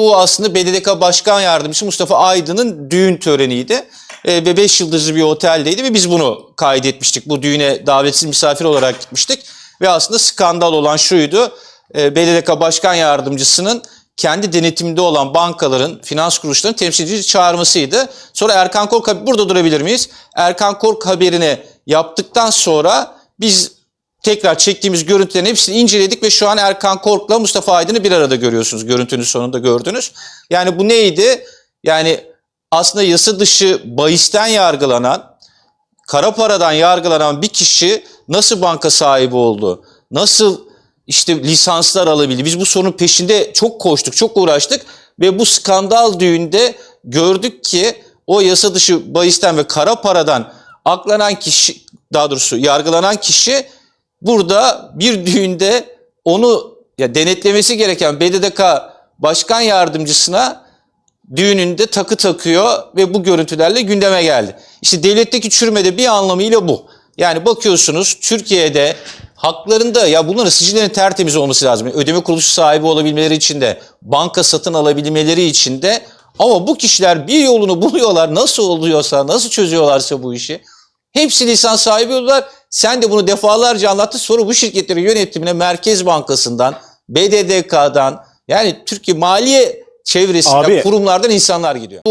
Bu aslında BDDK Başkan Yardımcısı Mustafa Aydın'ın düğün töreniydi. Ee, ve 5 yıldızlı bir oteldeydi ve biz bunu kaydetmiştik. Bu düğüne davetsiz misafir olarak gitmiştik. Ve aslında skandal olan şuydu. Ee, BDDK Başkan Yardımcısının kendi denetiminde olan bankaların, finans kuruluşlarının temsilcisi çağırmasıydı. Sonra Erkan Kork, burada durabilir miyiz? Erkan Kork haberini yaptıktan sonra biz tekrar çektiğimiz görüntülerin hepsini inceledik ve şu an Erkan Kork'la Mustafa Aydın'ı bir arada görüyorsunuz. Görüntünün sonunda gördünüz. Yani bu neydi? Yani aslında yasa dışı bahisten yargılanan, kara paradan yargılanan bir kişi nasıl banka sahibi oldu? Nasıl işte lisanslar alabildi? Biz bu sorunun peşinde çok koştuk, çok uğraştık ve bu skandal düğünde gördük ki o yasa dışı bahisten ve kara paradan aklanan kişi, daha doğrusu yargılanan kişi burada bir düğünde onu ya denetlemesi gereken BDDK başkan yardımcısına düğününde takı takıyor ve bu görüntülerle gündeme geldi. İşte devletteki çürümede bir anlamıyla bu. Yani bakıyorsunuz Türkiye'de haklarında ya bunların sicillerinin tertemiz olması lazım. Ödeme kuruluşu sahibi olabilmeleri için de banka satın alabilmeleri için de ama bu kişiler bir yolunu buluyorlar nasıl oluyorsa nasıl çözüyorlarsa bu işi. Hepsi lisans sahibi oldular. Sen de bunu defalarca anlattın. Sonra bu şirketlerin yönetimine Merkez Bankası'ndan, BDDK'dan yani Türkiye Maliye çevresinden, Abi- kurumlardan insanlar gidiyor.